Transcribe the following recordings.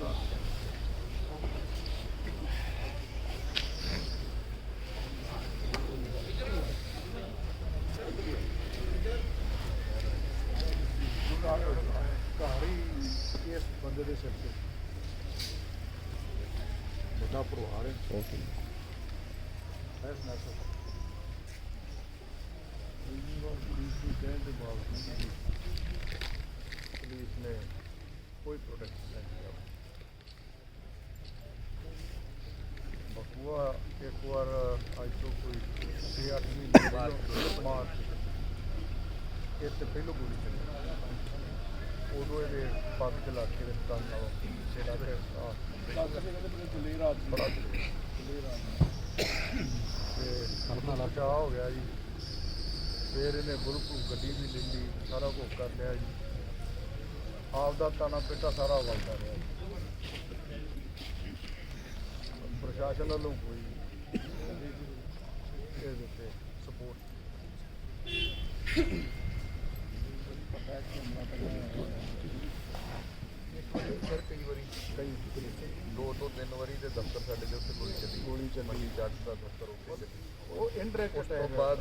Thank you. ਫਿਰ ਇਹਨੇ ਗੁਰਪੂ ਗੱਡੀ ਵੀ ਲੈ ਲਈ ਸਾਰਾ ਕੁਝ ਕਰ ਲਿਆ ਜੀ। ਆਪ ਦਾ ਤਾਨਾ ਪੇਟਾ ਸਾਰਾ ਵਲਦਾ ਰਿਹਾ ਜੀ। ਪ੍ਰਸ਼ਾਸਨ ਵੱਲੋਂ ਕੋਈ ਇਹਦੇ ਉੱਤੇ ਸਪੋਰਟ ਸਰ ਕਈ ਵਾਰੀ ਕਈ ਦੋ ਤੋਂ ਤਿੰਨ ਵਾਰੀ ਤੇ ਦਫ਼ਤਰ ਸਾਡੇ ਦੇ ਉੱਤੇ ਗੋਲੀ ਚੱਲੀ। ਗੋਲੀ ਚੱਲੀ। ਜੱਜ ਦਾ ਦਫ਼ਤਰ ਉੱਤੇ। ਚੱਲੀ ਉਹ ਇਨਡਾਇਰੈਕਟ ਉਸ ਤੋਂ ਬਾਅਦ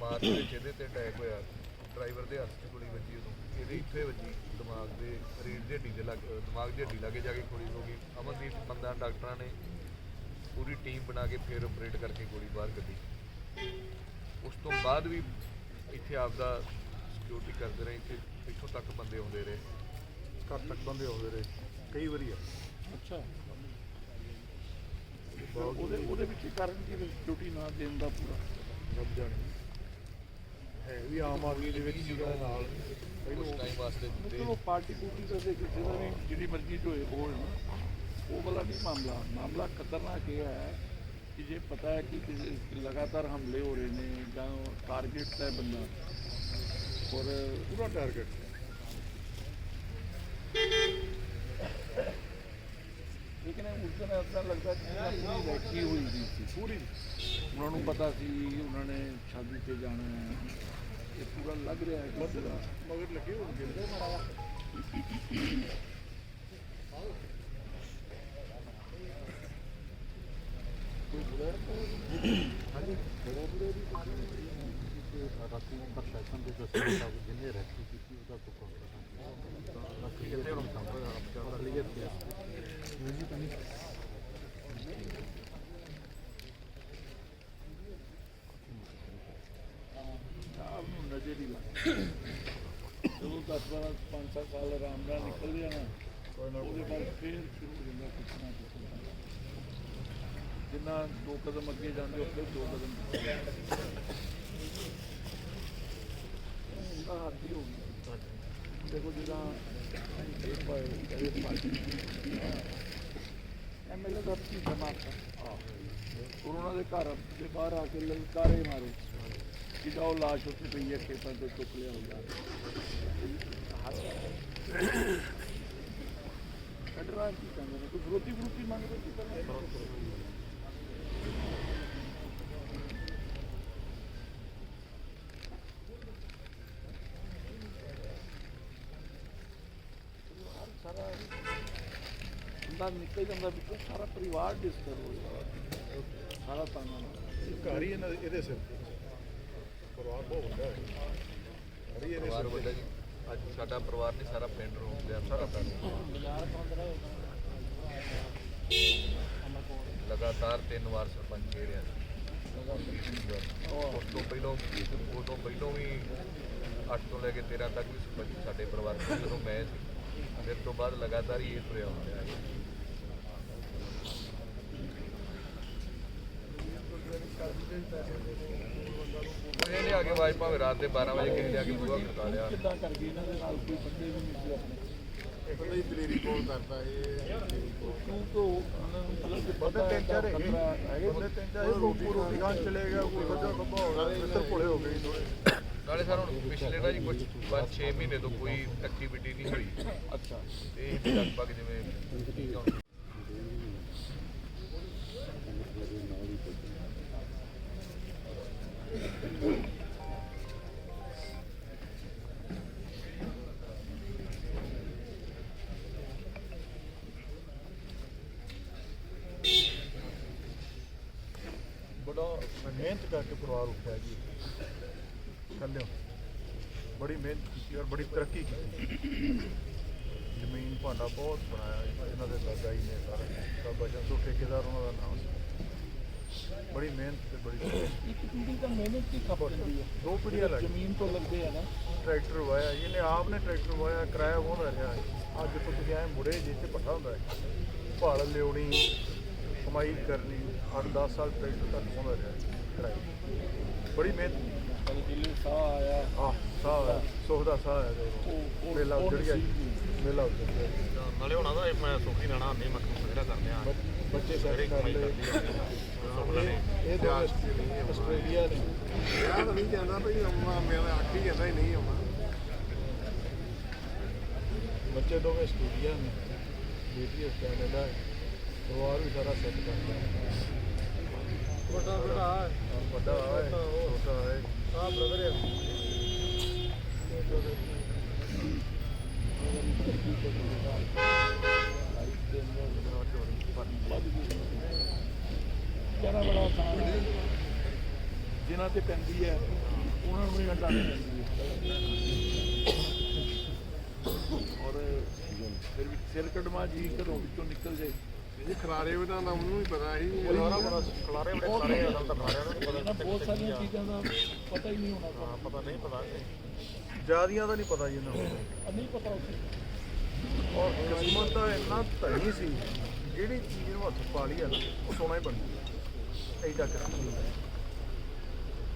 ਮਾਰਚ ਵਿੱਚ ਇਹਦੇ ਤੇ ਅਟੈਕ ਹੋਇਆ। ਡਰਾਈਵਰ ਦੇ ਹੱਥ 'ਚ ਗੋਲੀ ਵੱਜੀ ਉਦੋਂ। ਇਹਦੇ ਇੱਥੇ ਵੱਜੀ ਦਿਮਾਗ ਦੇ ਰੀੜ ਦੇ ਹੱਡੀ ਦੇ ਲੱਗ ਦਿਮਾਗ ਦੀ ਹੱਡੀ ਲਾਗੇ ਜਾ ਕੇ ਗੋਲੀ ਹੋ ਗਈ। ਅਮਨਦੀਪ ਬੰਦਾ ਡਾਕਟਰਾਂ ਨੇ ਪੂਰੀ ਟੀਮ ਬਣਾ ਕੇ ਫਿਰ ਆਪਰੇਟ ਕਰਕੇ ਗੋਲੀ ਬਾਹਰ ਕੱਢੀ। ਉਸ ਤੋਂ ਬਾਅਦ ਵੀ ਇੱਥੇ ਆਪਦਾ ਸਿਕਿਉਰਿਟੀ ਕਰਦੇ ਰਹੇ ਇੱਥੇ ਇੱਥੋਂ ਤੱਕ ਬੰਦੇ ਆਉਂਦੇ ਰਹੇ। ਘਰ ਤੱਕ ਬੰਦੇ ਆਉਂਦੇ ਰਹੇ ਕਈ ਵਾਰੀ ਆ। ਅੱਛਾ। ਉਹਦੇ ਉਹਦੇ ਵਿੱਚ ਕਾਰਨ ਕੀ ਡਿਊਟੀ ਨਾ ਦੇਣ ਦਾ ਪੂਰਾ? ਰੱਬ ਜਾਣੇ। ਹੈ ਵੀ ਆਮ ਆਦਮੀ ਦੇ ਵਿੱਚ ਸੀਗਾ ਨਾਲ ਉਸ ਟਾਈਮ ਵਾਸਤੇ ਦਿੱਤੇ। ਚਲੋ ਪਾਰਟੀ ਪੂਰਟੀ ਦਾ ਤੇ ਕਿਸੇ ਦਾ ਵੀ ਜਿਹੜੀ ਮਰਜ਼ੀ ਚ ਹੋਏ ਹੋਏ ਨਾ। ਉਹ ਵਾਲਾ ਨਹੀਂ ਮਾਮਲਾ। ਮਾਮਲਾ ਖਤਰਨਾਕ ਇਹ ਹੈ ਕਿ ਜੇ ਪਤਾ ਹੈ ਕਿ ਕਿਸੇ- ਲਗਾਤਾਰ ਹਮਲੇ ਹੋ ਰਹੇ ਨੇ ਜਾਂ ਟਾਰਗੇਟ ਹੈ ਬੰਦਾ ਔਰ ਪੂਰਾ ਟਾਰਗੇਟ ਲੇਕਿਨ ਉਸ ਦਿਨ ਐਸਾ ਲੱਗਦਾ ਕਿ ਪੂਰੀ ਰੈਕੀ ਹੋਈ ਸੀ। ਪੂਰੀ। ਉਹਨਾਂ ਨੂੰ ਪਤਾ ਸੀ ਉਹਨਾਂ ਨੇ ਸ਼ਾਦੀ ਤੇ ਜਾਣਾ ਹੈ। ਇਹ ਪੂਰਾ ਲੱਗ ਰਿਹਾ ਹੈ ਕਿ ਜਿਹੜਾ ਮਗਰ ਲੱਗੇ ਹੋਣਗੇ। ਰਾਤੀ ਪ੍ਰਸ਼ਾਸਨ ਦੇ ਦੱਸਣ ਜਿੰਨੇ ਰੈਸਕਿਊ ਕੀਤੀ ਉਹਦਾ ਕੋਈ ਨਹੀਂ ਕਿਤੇ ਹੁਣ ਕੰਮ ਆਪ ਕਰ ਜੀ ਤਾਂ ਨਹੀਂ ਹੀ ਲੱਗ ਜਦੋਂ 10 12 5 7 ਸਾਲ ਆਰਾਮ ਨਾਲ ਨਿਕਲ ਜਾਣਾ ਉਹਦੇ ਬਾਅਦ ਫੇਰ ਸ਼ੁਰੂ ਹੋ ਜਾਂਦਾ ਕੁਛ ਨਾ ਕੁਛ ਜਿੰਨਾ ਦੋ ਕਦਮ ਅੱਗੇ ਜਾਂਦੇ ਉੱਥੇ ਦੋ ਕਦਮ ਹੀ ਹੋ ਦੇਖੋ ਜਿਹੜਾ ਕਰੇ ਪਾਰਟੀ ਐਮਐਲਏ ਦਾ ਕੀ ਸਮਾਪਤ ਉਹਨਾਂ ਦੇ ਘਰ ਦੇ ਬਾਹਰ ਆ ਕੇ ਲਲਕਾਰੇ ਮਾਰੇ। ਕਿ ਜਾਓ ਲਾਸ਼ ਉੱਥੇ ਪਈ ਹੈ, ਖੇਤਾਂ ਤੇ ਚੁੱਕ ਲਿਆ ਹੁੰਦਾ ਕੱਢਣਾ ਕੀ ਕਹਿੰਦੇ ਨੇ? ਕੋਈ ਫਰੋਤੀ ਫਰੂਤੀ ਮੰਗਦੇ ਕੀ ਕਰਨਾ ਬੰਦਾ ਨਿਕਲ ਜਾਂਦਾ ਵਿੱਚੋਂ ਸਾਰਾ ਪਰਿਵਾਰ ਡਿਸਟਰਬ ਹੋ ਜਾਂਦਾ। ਸਾਰਾ ਤਾਨਾ ਘਰ ਹੀ ਇਹਦੇ ਸਿਰ ਤੇ। ਪਰਿਵਾਰ ਵੱਡਾ ਜੀ, ਅੱਜ ਸਾਡਾ ਪਰਿਵਾਰ ਨਹੀਂ ਸਾਰਾ ਪਿੰਡ ਰੋਕ ਲਿਆ, ਸਾਰਾ ਪਿੰਡ। ਲਗਾਤਾਰ ਤਿੰਨ ਵਾਰ ਸਰਪੰਚ ਘੇਰਿਆ। ਉਸ ਤੋਂ ਪਹਿਲਾਂ ਉਸ ਤੋਂ ਪਹਿਲਾਂ ਵੀ 8 ਤੋਂ ਲੈ ਕੇ 13 ਤੱਕ ਵੀ ਸਰਪੰਚ ਸਾਡੇ ਪਰਿਵਾਰ ਕੋਲ ਜਦੋਂ ਮੈਂ ਸੀ, ਫਿਰ ਤੋਂ ਬਾਅਦ ਲਗਾਤਾਰ ਹੀ ਇਹ ਤੁਰਿਆ ਹੋ ਰਿਹਾ। ਹੈ ਇਹ ਨਹੀਂ ਆ ਕੇ ਆਵਾਜ਼ ਭਾਵੇਂ ਰਾਤ ਦੇ 12 ਵਜੇ ਕਿਸੇ ਨੇ ਆ ਕੇ ਬੂਹਾ ਖੜਕਾ ਲਿਆ? ਕਿੱਦਾਂ ਕਰ ਗਈ ਇਹਨਾਂ ਦੇ ਨਾਲ ਕੋਈ ਬੰਦੇ ਵੀ ਨਹੀਂ ਸੀ ਆਪਣੇ? ਪਤਾ ਹੀ ਦਲੇਰੀ ਕੌਣ ਕਰਦਾ ਇਹ। ਕਿਉਂ ਤੋਂ ਉਹਨਾਂ ਨੂੰ ਮਤਲਬ ਕਿ ਬੰਦੇ ਤਿੰਨ ਚਾਰ ਹੈ ਹੈਗੇ। ਹੈਗੇ ਬੰਦੇ ਤਿੰਨ ਚਾਰ। ਹੈਗੇ ਕੋਈ ਰੋਟੀ ਖਾਣ ਚਲੇ ਗਿਆ ਕੋਈ ਸੱਜਾ ਖੱਬਾ ਹੋ ਗਿਆ ਮਿੱਤਰ ਭੋਲੇ ਹੋ ਗਏ ਥੋੜੇ ਨਾਲੇ ਸਰ ਹੁਣ ਪਿਛਲੇ ਨਾ ਜੀ ਕੁਝ 5-6 ਮਹੀਨੇ ਤੋਂ ਕੋਈ ਐਕਟੀਵਿਟੀ ਨਹੀਂ ਹੋਈ। ਅੱਛਾ। ਤੇ ਇਹ ਲਗਭਗ ਜਿਵੇਂ ਬੜਾ ਮਿਹਨਤ ਕਰਕੇ ਪਰਿਵਾਰ ਉੱਠਿਆ ਜੀ ਕੱਲਿਓ ਬੜੀ ਮਿਹਨਤ ਕੀਤੀ ਔਰ ਬੜੀ ਤਰੱਕੀ ਕੀਤੀ ਜ਼ਮੀਨ ਭਾਂਡਾ ਬਹੁਤ ਬਣਾਇਆ ਜੀ। ਇਹਨਾਂ ਦੇ ਦਾਦਾ ਜੀ ਨੇ ਸਾਰਾ ਬਾਬਾ ਜਨ ਤੋਂ ਠੇਕੇਦਾਰ ਉਹਨਾਂ ਦਾ ਨਾਮ ਸੀ ਬੜੀ ਮਿਹਨਤ ਤੇ ਬੜੀ ਤਰੱਕੀ। ਇੱਕ ਪੀੜੀ ਤਾਂ ਮਿਹਨਤ ਦੀ ਖਪਤ ਹੁੰਦੀ ਹੈ ਦੋ ਪੀੜ੍ਹੀਆਂ ਲੱਗ ਜ਼ਮੀਨ ਤੋਂ ਲੱਗਦੇ ਆ ਨਾ ਟਰੈਕਟਰ ਵਾਇਆ ਇਹਨੇ ਆਪ ਨੇ ਟਰੈਕਟਰ ਵਾਇਆ ਕਿਰਾਇਆ ਬਹੁਤਾ ਰਿਹਾ। ਹੈ ਅੱਜ ਤੋਂ ਤੁਸੀਂ ਐ ਮੁੜੇ ਜਿੱਥੇ ਪੱਠਾ ਹੁੰਦਾ ਹੈ। ਭਾਲ ਲਿਉਣੀ ਕਮਾਈ ਕਰਨੀ 8-10 ਸਾਲ ਟਰੈਕਟਰ ਤੱਕ ਬਹੁਤਾ ਰਿਹਾ ਹੈ ਕਿਰਾਇਆ ਬੜੀ ਮਿਹਨਤ ਪਰ ਜਿੱਲੇ ਸਾਹ ਆਇਆ। ਆਹ ਸਾਹ ਆਇਆ, ਸੁੱਖ ਦਾ ਸਾਹ ਹੈ ਉਹ- ਉਹ- ਮੇਲਾ ਉਹ ਉੱਜੜ ਗਿਆ। ਨਸੀਬ ਨਹੀਂ। ਮੇਲਾ ਉੱਜੜ ਗਿਆ। ਨਾਲੇ ਹੁਣ ਆਦਾ ਮੈਂ ਸੁਖੀ ਰਹਿਣਾ ਨਹੀਂ ਮੈਂ ਕੰਮ ਜਿਹੜਾ ਕਰਦੇ ਆ। ਬੱਚ- ਬੱਚੇ ਸੈੱਟ ਜਿਹੜੀ ਕਰ ਕਮਾਈ ਲਏ ਕਰਦੀ ਆ। ਸੁਖ ਲੈਣੇ ਇਹ ਤਾਂ ਆਸਟ੍ਰੇਲੀਆ ਨੇ ਵਿਆਹ ਤਾਂ ਨਹੀਂ ਜਾਂਦਾ ਭਈ ਆਉਣਾ ਮੇਰਾ ਆਖੀ ਜਾਂਦਾ ਹੀ ਨਹੀਂ ਆਉਣਾ ਬੱਚੇ ਦੋਵੇਂ ਆਸਟ੍ਰੇਲੀਆ ਨੇ। ਬੇਟੀ ਹੈ ਕੈਨੇਡਾ ਹੈ। ਪਰਿਵਾਰ ਵੀ ਸਾਰਾ ਸੈੱਟ ਕਰ ਲਿਆ। ਵੱਡਾ ਵੱਡਾ ਹਾਂ, ਵੱਡਾ ਹੈ। ਛੋਟਾ ਹੈ। ਆ ਬ੍ਰਦਰ ਹੈ। ਕਹਿਣਾ ਬੜਾ ਆਸਾਨ ਹੈ ਜਿਨ੍ਹਾਂ ਤੇ ਪੈਂਦੀ ਹੈ ਉਹਨਾਂ ਨੂੰ ਹੀ ਹਟਾਉਣੀ ਪੈਂਦੀ ਹੈ ਔਰ ਫਿਰ ਵੀ ਸਿਰ ਕਢਵਾ ਜੀ ਘਰੋਂ ਵਿੱਚੋਂ ਨਿਕਲ ਜਾਏ ਇਹ ਵਧਾਂ ਦਾ ਉਹਨੂੰ ਵੀ ਪਤਾ ਸੀ ਖਲਾਰਾ ਬੜਾ ਖਲਾਰੇ ਬੜੇ ਸਾਰੇ ਆ ਤਾਂ ਨੂੰ ਨੀ ਇਹਨਾਂ ਪਤਾ ਬਹੁਤ ਸਾਰੀਆਂ ਚੀਜ਼ਾਂ ਦਾ ਪਤਾ ਹੀ ਨਹੀਂ ਹੋਣਾ। ਹਾਂ, ਪਤਾ ਨਹੀਂ ਪਤਾ ਜਿਆਦੀਆਂ ਦਾ ਨਹੀਂ ਪਤਾ ਜੀ ਇਹਨਾਂ ਨੂੰ। ਨਹੀਂ ਪਤਾ ਉੱਥੇ। ਔਰ ਕਿਸਮਤ ਦਾ ਇੰਨਾ ਧਨੀ ਸੀ ਜਿਹੜੀ ਚੀਜ਼ ਨੂੰ ਹੱਥ ਪਾ ਲਈ ਹੈ ਨਾ ਉਹ ਸੋਨਾ ਹੀ ਬਣਦੀ ਹੈ। ਐਡਾ ਕਿਸਮਤ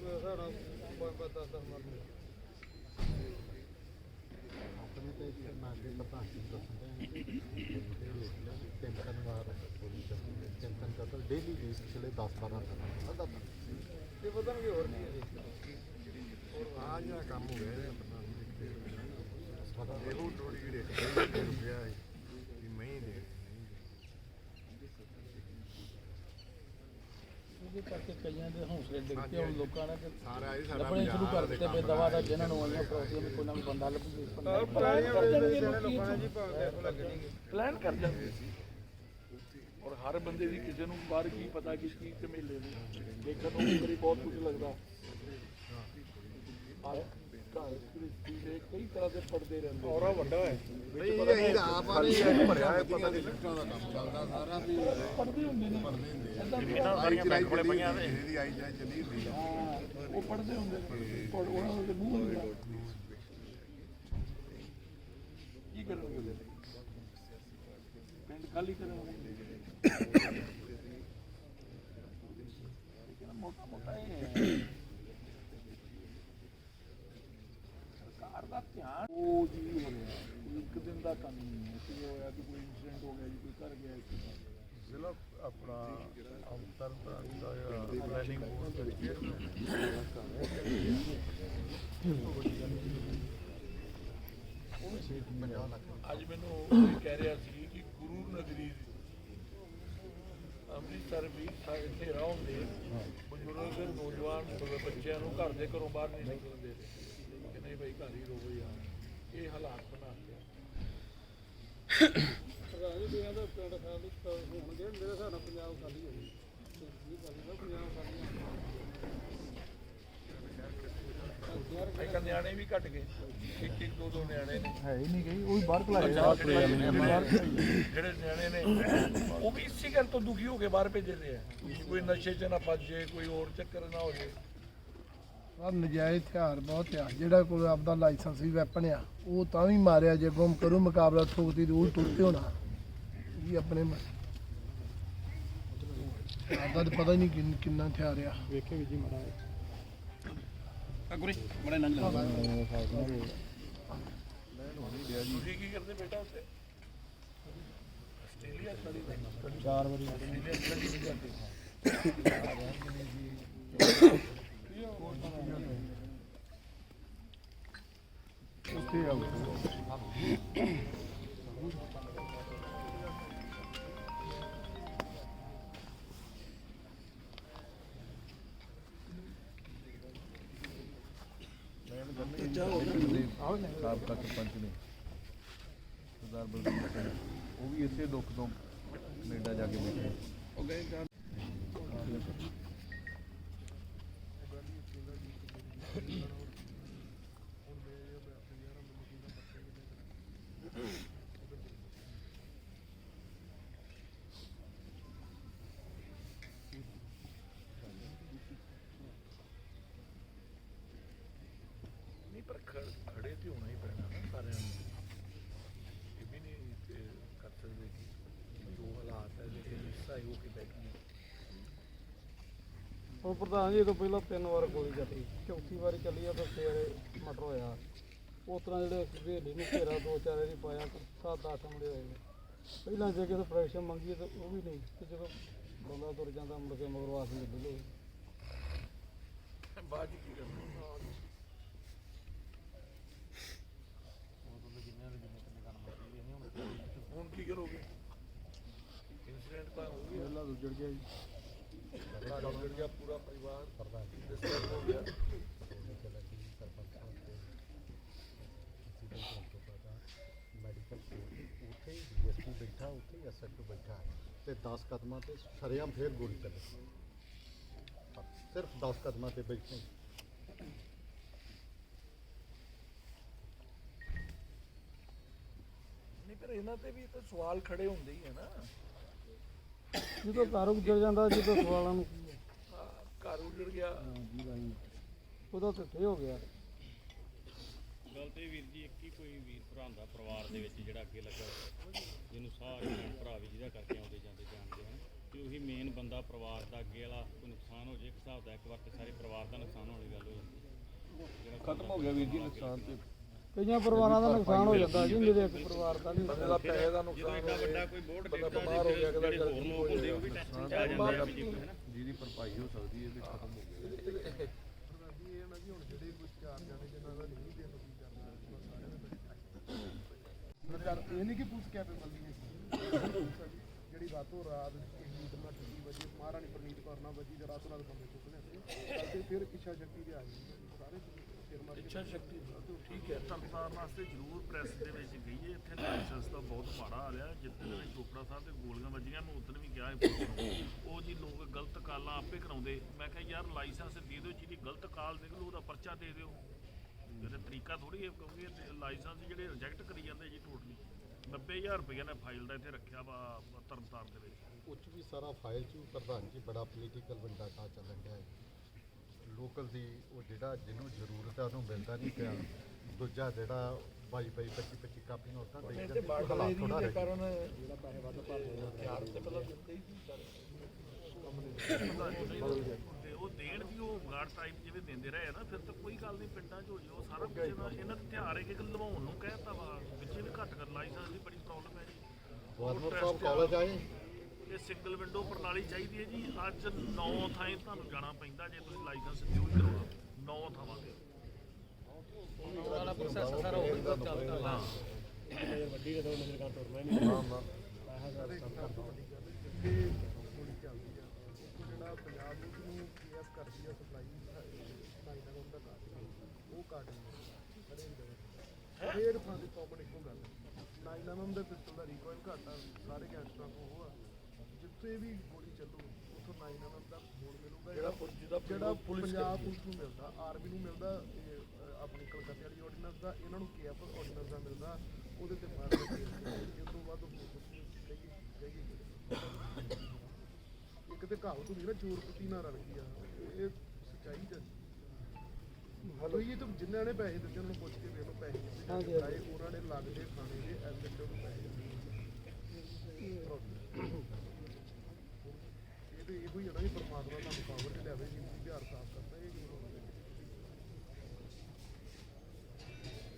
ਮੇਰੇ ਹਿਸਾਬ ਨਾਲ ਪੰਜ ਪੰਜ 10 10 ਮਰ ਆਪਣੇ ਤੇ ਇੱਕ ਨਾਗੇ ਲਪਾ ਦੱਸਦੇ ਤਿੰਨ ਵਾਰ ਗੋਲੀ ਚੱਲਦੀ ਡੇਲੀ ਦੇ ਪਿਛਲੇ 10 12 ਸਾਲਾਂ ਦਾ ਤੇ ਵਧਣਗੇ ਹੋਰ ਕੀ ਹੈ ਜੀ ਆ ਜਿਹੜਾ ਕੰਮ ਹੋ ਗਿਆ ਆਪਣਾ ਇਹੋ ਥੋੜੀ ਜਿਹੀ ਇੱਕ ਹੈ ਕਿ ਮੈਂ ਹੀ ਦੇ ਉਹਦੇ ਕਰਕੇ ਕਈਆਂ ਦੇ ਹੌਸਲੇ ਡਿੱਗ ਪਏ ਹੁਣ ਲੋਕਾਂ ਨੇ ਤੇ ਸਾਰਾ ਇਹ ਸਾਡਾ ਲੱਭਣੇ ਸ਼ੁਰੂ ਕਰ ਦਿੱਤੇ ਬੇ ਦਵਾ ਦਾ ਜਿਨ੍ਹਾਂ ਨੂੰ ਆਈਆਂ ਪ੍ਰੋਬਲਮ ਕੋਈ ਨਾ ਕੋਈ ਬੰਦਾ ਲੱਭੂ ਪਲਾਨ ਕਰ ਜਾਂਦੇ ਸੀ ਔਰ ਹਰ ਬੰਦੇ ਦੀ ਕਿਸੇ ਨੂੰ ਬਾਹਰ ਕੀ ਪਤਾ ਕਿ ਕੀ ਝਮੇਲੇ ਨੇ। ਦੇਖਣ ਨੂੰ ਕਰੀ ਬਹੁਤ ਕੁਝ ਲੱਗਦਾ। ਦੇ ਕਈ ਤਰ੍ਹਾਂ ਦੇ ਪਰਦੇ ਰਹਿੰਦੇ ਔਰਾ ਵੱਡਾ ਹੈ। ਨਹੀਂ ਇਹ ਆਪ ਵਾਲੀ ਭਰਿਆ ਹੈ। ਪਤਾ ਨਹੀਂ ਲਿਖਾਂ ਦਾ ਕੰਮ ਚੱਲਦਾ ਸਾਰਾ ਵੀ ਪਰਦੇ ਹੁੰਦੇ ਨੇ। ਏਦਾਂ ਦੀ ਸਾਰੀਆਂ ਬੈਂਕ ਕੋਲੇ ਪਈਆਂ ਨੇ। ਇਹਦੀ ਆਈ ਜਾਈ ਚੱਲੀ ਹੁੰਦੀ ਆ। ਉਹ ਪੜਦੇ ਹੁੰਦੇ ਨੇ। ਉਹਨਾਂ ਦੇ ਮੂੰਹ ਹੁੰਦਾ ਕੀ ਕਰਨਗੇ? ਪਿੰਡ ਖਾਲੀ ਕਰਨਗੇ ਲੇਕਿਨ ਮੋਟਾ ਮੋਟਾ ਇਹ ਹੈ ਸਰਕਾਰ ਦਾ ਧਿਆਨ ਉਹ ਜੀ ਹੋ ਰਿਹਾ ਇੱਕ ਦਿਨ ਦਾ ਕੰਮ ਨਹੀਂ ਹੈ। ਕਿ ਹੋਇਆ ਕਿ ਕੋਈ ਇਨਸੀਡੈਂਟ ਹੋ ਗਿਆ ਜੀ ਕੋਈ ਕਰ ਗਿਆ ਇਸ ਤਰ੍ਹਾਂ ਜ਼ਿਲ੍ਹਾ ਆਪਣਾ ਅੰਤਰ ਦਾ ਪਲੈਨਿੰਗ ਬੋਰਡ ਦਾ ਅੱਜ ਮੈਨੂੰ ਕੋਈ ਕਹਿ ਰਿਹਾ ਸੀ ਕਿ ਗੁਰੂ ਨਗਰੀ ਅੰਮ੍ਰਿਤਸਰ ਵੀ ਸਾਰੇ ਹਨੇਰਾ ਹੁੰਦੇ ਬਜ਼ੁਰਗ ਨੌਜਵਾਨ ਬੱਚਿਆਂ ਨੂੰ ਘਰ ਦੇ ਘਰੋਂ ਬਾਹਰ ਨਹੀਂ ਨਿਕਲਣ ਦੇ ਰਹੇ। ਕਿ ਨਹੀਂ ਭਾਈ ਘਰ ਹੀ ਰਹੋ ਯਾਰ। ਇਹ ਹਾਲਾਤ ਬਣਾ ਕੇ ਰਾਜੀ ਬਿਆਂ ਦਾ ਪਿੰਡ ਖਾਲੀ ਹੋਣਗੇ ਮੇਰੇ ਹਿਸਾਬ ਨਾਲ ਪੰਜਾਬ ਖਾਲੀ ਹੋ ਗਈ ਇਹ ਗੱਲ ਦਾ ਪੰਜਾਬ ਖਾਲੀ ਅੱਜ ਕੱਲ੍ਹ ਨਿਆਣੇ ਵੀ ਘਟ ਗਏ। ਇੱਕ ਇੱਕ ਦੋ ਦੋ ਨਿਆਣੇ ਨੇ। ਹੈ ਹੀ ਨਹੀਂ ਗਈ ਉਹ ਵੀ ਬਾਹਰ ਜਿਹੜੇ ਜਿਹੜੇ ਨਿਆਣੇ ਨੇ ਉਹ ਵੀ ਇਸੇ ਗੱਲ ਤੋਂ ਦੁਖੀ ਹੋ ਕੇ ਬਾਹਰ ਭੇਜੇ ਦੇ ਆ। ਕੋਈ ਨਸ਼ੇ 'ਚ ਨਾ ਫਸ ਜੇ ਕੋਈ ਹੋਰ ਚੱਕਰ ਨਾ ਹੋ ਜੇ ਆ ਨਜਾਇਜ਼ ਹਥਿਆਰ ਬਹੁਤ ਆ। ਜਿਹੜਾ ਕੋਲ ਆਪਦਾ ਲਾਇਸੈਂਸ ਵੀ ਵੈਪਨ ਆ ਉਹ ਤਾਂ ਵੀ ਮਾਰਿਆ ਜੇ ਗੁੰਮ ਕਰੂ ਮੁਕਾਬਲਾ ਠੋਕਦੀ ਤੇ ਉਹ ਟੁੱਟੇ ਹੋਣਾ ਵੀ ਆਪਣੇ ਆਪਦਾ ਤਾਂ ਪਤਾ ਹੀ ਨਹੀਂ ਕਿੰਨ- ਕਿੰਨਾ ਹਥਿਆਰ ਆ। ਵੇਖੇ ਵੀ ਜੀ ਮਾਰਾ ਤੁਸੀਂ ਕੀ ਕਰਦੇ ਬੇਟਾ ਉੱਥੇ? ਆਸਟ੍ਰੇਲੀਆ ਸਟੱਡੀ ਦਾ ਚਾਰ ਵਾਰੀ। ਆਸਟ੍ਰੇਲੀਆ ਸਟੱਡੀ ਵੀ ਕਰਦੇ ਉੱਥੇ ਆ ਸਾਬਕਾ ਸਰਪੰਚ ਨੇ ਸਰਦਾਰ ਬਲਬੀਰ ਸਿੰਘ ਉਹ ਵੀ ਇਸੇ ਦੁੱਖ ਤੋਂ ਕੈਨੇਡਾ ਜਾ ਕੇ ਬੈਠੇ। ਨਹੀਂ ਪਰ ਖ- ਖੜੇ ਤੇ ਹੋਣਾ ਹੀ ਪੈਣਾ ਨਾ ਸਾਰਿਆਂ ਨੂੰ। ਇਹ ਵੀ ਨਹੀਂ ਤੇ ਕਰ ਸਕਦੇ ਕਿ ਜੋ ਹਾਲਾਤ ਹੈ ਜਿਹੜੇ ਹਿੱਸਾ ਹੋ ਕੇ ਬੈਠੇ ਹੁਣ ਪ੍ਰਧਾਨ ਜੀ ਤੋਂ ਪਹਿਲਾਂ ਤਿੰਨ ਵਾਰ ਗੋਲੀ ਚੱਲੀ। ਚੌਥੀ ਵਾਰੀ ਚੱਲੀ ਆ ਤਾਂ ਫੇਰ ਮਟਰ ਹੋਇਆ। ਉਸ ਤਰ੍ਹਾਂ ਜਿਹੜੇ ਹਵੇਲੀ ਨੂੰ ਘੇਰਾ ਦੋ ਚਾਰ ਵਾਰੀ ਪਾਇਆ ਸੱਤ ਅੱਠ ਮੁੰਡੇ ਹੋਏ ਨੇ। ਪਹਿਲਾਂ ਜੇ ਕਿਤੇ ਪ੍ਰੋਟੈਕਸ਼ਨ ਮੰਗੀ ਤਾਂ ਉਹ ਵੀ ਨਹੀਂ। ਤੇ ਜਦੋਂ ਬੰਦਾ ਤੁਰ ਜਾਂਦਾ ਮੁੜ ਕੇ ਮਗਰੋਂ ਆਸ ਮਿਲ ਲੋ ਬਾਅਦ ਕੀ ਕਰਨਾ? ਹੁਣ ਕੀ ਕਰੋਗੇ ਇਨਸੀਡੈਂਟ ਤਾਂ ਹੋ ਗਿਆ ਪਹਿਲਾਂ ਉੱਜੜ ਗਿਆ ਜੀ। ਘਰ ਉੱਜੜ ਗਿਆ ਪੂਰਾ ਪਰਿਵਾਰ। ਡਿਸਟਰਬ ਹੋ ਗਿਆ। ਮੈਡੀਕਲ ਉੱਥੇ ਹੀ ਡੀਐਸਪੀ ਬੈਠਾ ਉੱਥੇ ਹੀ ਐਸਐਚਓ ਬੈਠਾ ਤੇ 10 ਕਦਮਾਂ ਤੇ ਸ਼ਰੇਆਮ ਫੇਰ ਗੋਲੀ ਚੱਲੀ। ਸਿਰਫ 10 ਕਦਮਾਂ ਤੇ ਬੈਠੇ। ਪਰ ਇਹਨਾਂ ਤੇ ਵੀ ਤਾਂ ਸਵਾਲ ਖੜੇ ਹੁੰਦੇ ਹੀ ਹੈ ਨਾ। ਜਦੋਂ ਘਰ ਉੱਜੜ ਜਾਂਦਾ ਜਦੋਂ ਸਵਾਲਾਂ ਨੂੰ ਕੀ ਹੈ? ਆਹ, ਘਰ ਉੱਜੜ ਗਿਆ। ਉਹਦਾ ਤੇ ਥੇ ਹੋ ਗਿਆ। ਗੱਲ ਤੇ ਵੀਰ ਜੀ ਇੱਕ ਹੀ ਕੋਈ ਵੀਰ ਭਰਾ ਦਾ ਪਰਿਵਾਰ ਦੇ ਵਿੱਚ ਜਿਹੜਾ ਅੱਗੇ ਲੱਗਾ ਜਿਹਨੂੰ ਸਾਰੇ ਭੈਣ ਭਰਾ ਵੀ ਜਿਹਦਾ ਕਰਕੇ ਆਉਂਦੇ ਜਾਂਦੇ ਜਾਣਦੇ ਹਨ। ਕਿ ਉਹੀ ਮੇਨ ਬੰਦਾ ਪਰਿਵਾਰ ਦਾ ਅੱਗੇ ਵਾਲਾ ਕੋਈ ਨੁਕਸਾਨ ਹੋ ਜੇ ਇੱਕ ਹਿਸਾਬ ਦਾ ਇੱਕ ਵਾਰ ਤੇ ਸਾਰੇ ਪਰਿਵਾਰ ਦਾ ਨੁਕਸਾਨ ਹੋਣ ਵਾਲੀ ਗੱਲ ਹੋ ਜਾਂਦੀ ਹੈ। ਖਤਮ ਹੋ ਗਿਆ ਵੀਰ ਜੀ ਨੁਕਸਾਨ ਤੇ। ਕਈਆਂ ਪਰਿਵਾਰਾਂ ਦਾ ਨੁਕਸਾਨ ਹੋ ਜਾਂਦਾ ਜੀ ਮੇਰੇ ਇੱਕ ਪਰਿਵਾਰ ਦਾ ਨਹੀਂ ਬੰਦੇ ਦਾ ਪੈਸੇ ਦਾ ਨੁਕਸਾਨ ਐਡਾ ਹੋਵੇ ਵੱਡਾ ਕੋਈ ਬੋਰਡ ਬੰਦਾ ਬਿਮਾਰ ਹੋ ਗਿਆ ਹੋਰ ਲੋਕ ਹੁੰਦੇ ਉਹ ਵੀ ਟੈਨਸ਼ਨ ਚ ਆ ਜਾਂਦੇ ਆ ਵੀ ਜਿਹਦੀ ਭਰਪਾਈ ਹੋ ਸਕਦੀ ਹੈ ਵੀ ਖਤਮ ਹੋ ਗਿਆ। ਇਹ ਨਾ ਜੀ ਹੁਣ ਜਿਹੜੇ ਕੋਈ ਚਾਰ ਜਾਣੇ ਜਿਨ੍ਹਾਂ ਦਾ ਨਹੀਂ ਦੇ ਨਤੀ ਕਰਨਾ ਇਹ ਨਹੀਂ ਕਿ ਪੁਲਿਸ ਕੈਪੇਬਲ ਨਹੀਂ ਹੈ ਜਿਹੜੀ ਰਾਤੋਂ ਰਾਤ ਟੁੱਟੀ ਵਜੀ ਮਹਾਰਾਣੀ ਪ੍ਰਨੀਤ ਕੌਰ ਨਾਲ ਵਜੀ ਰਾਤੋਂ ਰਾਤ ਬੰਦੇ ਚੁੱਕ ਲਿਆ ਤੇ ਤੇ ਫਿਰ ਇੱਛਾ ਸ਼ਕਤੀ ਦੇ ਆ ਗਈ। ਸਾਰੇ ਇੱਛਾ ਸ਼ਕਤੀ ਠੀਕ ਹੈ ਤਰਨਤਾਰਨ ਵਾਸਤੇ ਜ਼ਰੂਰ ਪ੍ਰੈਸ ਦੇ ਵਿੱਚ ਗਈ ਹੈ। ਇੱਥੇ ਲਾਇਸੈਂਸ ਦਾ ਬਹੁਤ ਮਾੜਾ ਆ। ਰਿਹਾ ਜਿੱਦਣ ਦੇ ਚੋਪੜਾ ਸਾਹਿਬ ਤੇ ਗੋਲੀਆਂ ਵੱਜੀਆਂ ਮੈਂ ਉਦੋਂ ਵੀ ਕਿਹਾ ਉਹ ਜੀ ਲੋਕ ਗਲਤ ਕਾਲਾਂ ਆਪੇ ਕਰਾਉਂਦੇ। ਮੈਂ ਕਿਹਾ ਯਾਰ ਲਾਇਸੈਂਸ ਦੇ ਦਿਓ ਜਿਹਦੀ ਗਲਤ ਕਾਲ ਨਿਕਲੂ ਉਹਦਾ ਪਰਚਾ ਦੇ ਦਿਓ। ਇਹਦਾ ਤਰੀਕਾ ਥੋੜੀ ਹੈ ਕਿਉਂਕਿ ਇਹ ਲਾਇਸੈਂਸ ਜਿਹੜੇ ਰਿਜੈਕਟ ਕਰੀ ਜਾਂਦੇ ਜੀ ਟੋਟਲੀ 90000 ਰੁਪਏ ਨੇ ਫਾਈਲ ਦਾ ਇੱਥੇ ਰੱਖਿਆ ਵਾ ਤਰਨਤਾਰਨ ਦੇ ਵਿੱਚ। ਉੱਚ ਵੀ ਸਾਰਾ ਫਾਈਲ ਚ ਪ੍ਰਧਾਨ ਜੀ ਬੜਾ ਪੋਲੀਟੀਕਲ ਬੰਦਾ ਕਾ ਚੱਲਣ ਹੈ। ਲੋਕਲ ਦੀ ਉਹ ਜਿਹੜਾ ਜਿਹਨੂੰ ਜ਼ਰੂਰਤ ਹੈ ਉਹਨੂੰ ਮਿਲਦਾ ਨਹੀਂ ਪਿਆ। ਦੂਜਾ ਜਿਹੜਾ 22 22 25 25 ਕਾਪੀਆਂ ਉਤਾਂ ਦੇ ਜਾਂਦੇ ਹਾਲਾਤ ਥੋੜਾ ਰਹੇ ਕਾਰਨ ਜਿਹੜਾ ਪੈਸੇ ਵੱਧ ਭਰਦੇ ਆ ਹਥਿਆਰ ਤੇ ਪਹਿਲਾਂ ਦਿੱਤੇ ਹੀ ਤੇ ਉਹ ਦੇਣ ਵੀ ਉਹ ਗਾਰਡ ਟਾਈਪ ਜਿਵੇਂ ਦਿੰਦੇ ਰਹੇ ਨਾ ਫਿਰ ਤਾਂ ਕੋਈ ਗੱਲ ਨਹੀਂ ਪਿੰਡਾਂ 'ਚ ਹੋ ਜਾਓ ਸਾਰਾ ਕੁਝ ਇਹਨਾਂ ਇਹਨਾਂ ਦਾ ਹਥਿਆਰ ਇੱਕ ਇੱਕ ਲਵਾਉਣ ਨੂੰ ਕਹਿਤਾ ਵਾ। ਵਿੱਚੇ ਵੀ ਘੱਟ ਕਰ ਲਾਇਸੈਂਸ ਦੀ ਬੜੀ ਪ੍ਰੋਬਲਮ ਹੈ ਜੀ। ਗਵਰਨਰ ਸਾਹਿਬ ਕਾਲਜ ਆਏ? ਇਹ ਸਿੰਗਲ ਵਿੰਡੋ ਪ੍ਰਣਾਲੀ ਚਾਹੀਦੀ ਹੈ ਜੀ। ਅੱਜ 9 ਥਾਂ ਤੁਹਾਨੂੰ ਜਾਣਾ ਪੈਂਦਾ ਜੇ ਤੁਸੀਂ ਲਾਇਸੈਂਸ ਦਿਓ ਹੀ ਕਰਵਾ 9 ਥਾਵਾਂ ਤੇ। ਜਿਹੜਾ ਪੰਜਾਬ ਨੂੰ ਕਰਦੀ ਸਪਲਾਈ ਦਾ ਉਹਦਾ ਉਹ ਨਹੀਂ ਫੇਰ ਥਾਂ ਦੀ ਕਾਮਨ ਇੱਕੋ ਗੱਲ 911 ਦੇ ਪਿਸਤਲ ਦਾ ਰਿਕੋਇਲ ਘੱਟ ਸਾਰੇ ਗੈਂਗਸਟਰਾਂ ਕੋਲ ਜਿੱਥੇ ਵੀ ਗੋਲੀ ਚੱਲੂ। ਉੱਥੋਂ 911 ਦਾ ਮੋੜ ਮਿਲੂਗਾ। ਜਿਹੜਾ ਜਿਹੜਾ ਪੰਜਾਬ ਪੁਲਿਸ ਨੂੰ ਮਿਲਦਾ ਆਰਮੀ ਨੂੰ ਮਿਲਦਾ ਇਹ, ਆਪਣੀ ਕਲਕੱਤੇ ਵਾਲੀ ਆਰਡੀਨੈਂਸ ਦਾ ਇਹਨਾਂ ਨੂੰ ਕੇਐਫ ਆਰਡੀਨੈਂਸ ਦਾ ਮਿਲਦਾ ਉਹਦੇ ਤੇ ਮਾਰ ਕੇ ਤੋਂ ਵੱਧ ਹੋਰ ਕੁਛ ਨਹੀਂ ਕਹੀਏ ਇੱਕ ਤੇ ਕਹਾਵਤ ਹੁੰਦੀ ਨਾ ਚੋਰ ਕੁੱਤੀ ਨਾਲ ਰਲ ਗਈ ਆ। ਇਹ ਸੱਚਾਈ ਦਾ ਕੋਈ ਇਹ ਤਾਂ ਜਿਨ੍ਹਾਂ ਨੇ ਪੈਸੇ ਦਿੱਤੇ ਉਹਨਾਂ ਨੂੰ ਪੁੱਛ ਕੇ ਵੇਖ ਲਓ ਪੈਸੇ ਲਾਏ ਉਹਨਾਂ ਨੇ ਲੱਗਦੇ ਥਾਣੇ ਦੇ ਐਸਐਚਓ ਨੂੰ ਪੈਸੇ ਦਿੱਤੇ। ਤੇ ਇਹੋ ਹੀ ਹੈ ਵੀ ਪਰਮਾਤਮਾ ਤੁਹਾਨੂੰ ਪਾਵਰ ਤੇ ਲਿਆਵੇ ਜੀ ਬਿਹਾਰ ਸਾਫ਼ ਕਰਦਾ, ਇਹ ਕੀ ਹੋਣਾ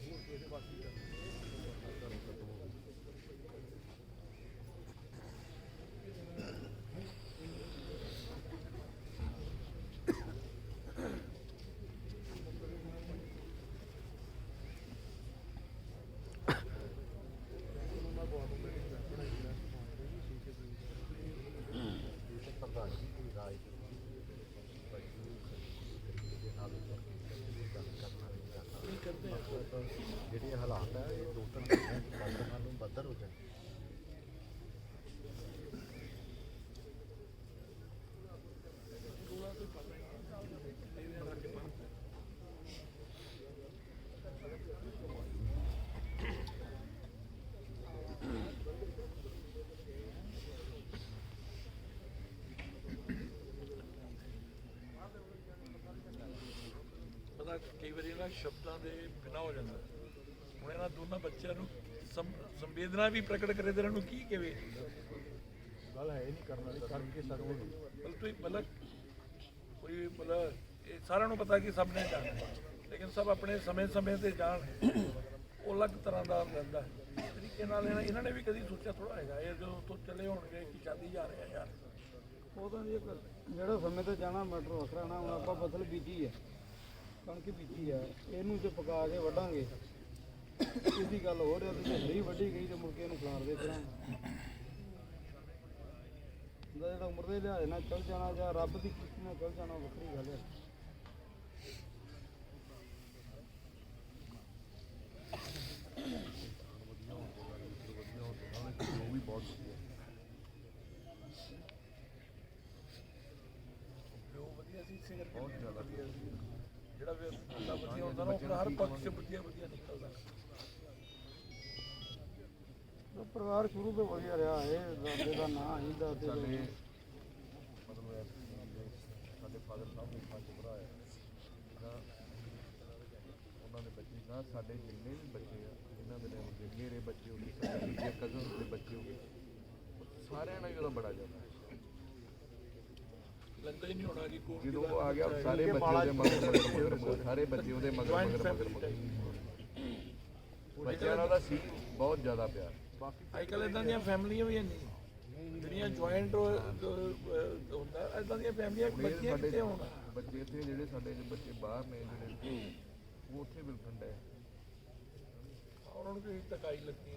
ਹੋਰ ਕਿਸੇ ਬਾਕੀ ਦਾ ਉਹਨਾਂ ਦਾ ਗਵਰਨਮੈਂਟ ਨੇ ਆਪਣਾ ਜਿਹੜਾ ਸਮਾਨ ਦੇ ਸ਼ੀਸ਼ੇ ਦੇ ਇਹ ਤਾਂ ਪ੍ਰਧਾਨ ਜੀ ਦੀ ਰਾਏ ਦੇ ਨਾਲ ਗੱਲ ਕਰਨਾ ਨਹੀਂ ਕਰਨਾ ਜਿਹੜੇ ਹਾਲਾਤ ਹੈ ਇਹ ਦੋ ਤਿੰਨ ਮਹੀਨਿਆਂ ਚ ਬੰਦ ਹੋ ਜਾਣਗੇ ਪਤਾ ਕਈ ਵਾਰੀ ਨਾ ਸ਼ਬਦਾਂ ਦੇ ਬਿਨਾ ਹੋ ਜਾਂਦਾ। ਹੁਣ ਇਹਨਾਂ ਦੋਨਾਂ ਬੱਚਿਆਂ ਨੂੰ ਸੰਵੇਦਨਾ ਵੀ ਪ੍ਰਗਟ ਕਰੇ ਤੇ ਇਹਨਾਂ ਨੂੰ ਕੀ ਕਹੇ? ਗੱਲ ਹੈ ਨਹੀਂ ਕਰਨ ਵਾਲੀ ਕਰਕੇ ਸਰਵ ਮਤਲਬ ਤੁਸੀਂ ਮਤਲਬ ਕੋਈ ਮਤਲਬ ਇਹ ਸਾਰਿਆਂ ਨੂੰ ਪਤਾ ਕਿ ਸਭ ਨੇ ਜਾਣਾ। ਹੈ। ਲੇਕਿਨ ਸਭ ਆਪਣੇ ਸਮੇਂ-ਸਮੇਂ ਤੇ ਜਾਣ। ਉਹ ਅਲੱਗ ਤਰ੍ਹਾਂ ਦਾ ਰਹਿੰਦਾ ਤਰੀਕੇ ਨਾਲ ਇਹਨਾਂ ਨੇ ਵੀ ਕਦੀ ਸੋਚਿਆ ਥੋੜਾ ਹੈਗਾ ਇਹ ਜਦੋਂ ਤੋਂ ਚਲੇ ਹੋਣਗੇ ਕਿ ਸ਼ਾਦੀ ਜਾ ਰਿਹਾ ਯਾਰ। ਉਹ ਤਾਂ ਜੀ ਇੱਕ ਜਿਹੜਾ ਸਮੇਂ ਤੇ ਜਾਣਾ ਮਟਰ ਵੱਖਰਾ ਨਾ ਹੁਣ ਆਪਾਂ ਫਸਲ ਬੀਜੀ ਹੈ। ਕਣਕ ਬੀਜੀ ਹੈ ਇਹਨੂੰ ਜੇ ਪਕਾ ਕੇ ਵੱਢਾਂਗੇ ਇਹਦੀ ਗੱਲ ਹੋ ਰਹੀ ਤੇ ਨਹੀਂ ਵੱਢੀ ਗਈ ਤੇ ਮੁੜ ਕੇ ਇਹਨੂੰ ਖਿਲਾਰਦੇ ਫਿਰਾਂਗੇ ਦਾ ਜਿਹੜਾ ਉਮਰ ਦੇ ਲਿਹਾਜ਼ ਨਾਲ ਚੱਲ ਜਾਣਾ ਜਾਂ ਰੱਬ ਦੀ ਕਿਰਪਾ ਨਾਲ ਚੱਲ ਜਾਣਾ ਵੱਖਰੀ ਗੱਲ ਹੈ ਬਹੁਤ ਵਧੀਆ ਜੋ ਵਧੀਆ ਸੀ ਸਿਗਰ ਬਹੁਤ ਜ਼ਿਆਦਾ ਵਧੀਆ ਸੀ ਜਿਹੜਾ ਵੀ ਬੰਦਾ ਵਧੀਆ ਹੁੰਦਾ ਨਾ ਉਹ ਆਪਣਾ ਹਰ ਪੱਖ 'ਚ ਵਧੀਆ ਵਧੀਆ ਨਿਕਲਦਾ। ਉਹ ਪਰਿਵਾਰ ਸ਼ੁਰੂ ਤੋਂ ਵਧੀਆ ਰਿਹਾ ਹੈ ਦਾਦੇ ਦਾ ਨਾਂ ਹੀ ਦਾਦੇ ਦਾ ਸਾਡੇ ਮਤਲਬ ਇਹ ਸਾਡੇ ਫਾਦਰ ਸਾਹਿਬ ਨੇ ਪੰਜ ਭਰਾ ਹੈ ਤਾਂ ਉਹਨਾਂ ਦੇ ਬੱਚੇ ਨਾ ਸਾਡੇ ਜਿੰਨੇ ਵੀ ਬੱਚੇ ਆ ਇਹਨਾਂ ਦੇ ਨਾਲ ਦੇ ਮੇਰੇ ਬੱਚੇ ਹੋ ਗਏ ਸਾਡੇ ਦੂਜੇ ਕਜ਼ਨ ਦੇ ਬੱਚੇ ਹੋ ਗਏ ਸਾਰਿਆਂ ਨਾਲ ਹੀ ਉਹਦਾ ਬੜਾ ਜ਼ਿਆਦਾ। ਲੱਗਦਾ ਹੀ ਨਹੀਂ ਹੋਣਾ ਕਿ ਕੋਈ ਜਦੋਂ ਉਹ ਆ ਗਿਆ ਸਾਰੇ ਬੱਚੇ ਉਹਦੇ ਮਗਰ ਮਗਰ ਮਗਰ ਸਾਰੇ ਬੱਚੇ ਉਹਦੇ ਮਗਰ ਮਗਰ ਮਗਰ ਮਗਰ। ਬੱਚਿਆਂ ਨਾਲ ਉਹਦਾ ਸੀ ਬਹੁਤ ਜ਼ਿਆਦਾ ਪਿਆਰ। ਅੱਜ ਕੱਲ੍ਹ ਇਦਾਂ ਦੀਆਂ ਫੈਮਲੀਆਂ ਵੀ ਨਹੀਂ। ਜਿਹੜੀਆਂ ਜੁਆਇੰਟ ਹੁੰਦਾ ਇਦਾਂ ਦੀਆਂ ਫੈਮਲੀਆਂ ਸਾਡੇ ਕਿੱਥੇ ਹੋਣ? ਬੱਚੇ ਇੱਥੇ ਜਿਹੜੇ ਸਾਡੇ ਬੱਚੇ ਬਾਹਰ ਨੇ ਜਿਹੜੇ ਉਹ ਉੱਥੇ ਮਿਲ ਹੈ। ਉਹਨਾਂ ਨੂੰ ਕੋਈ ਤਕਾਈ ਲੱਗੀ।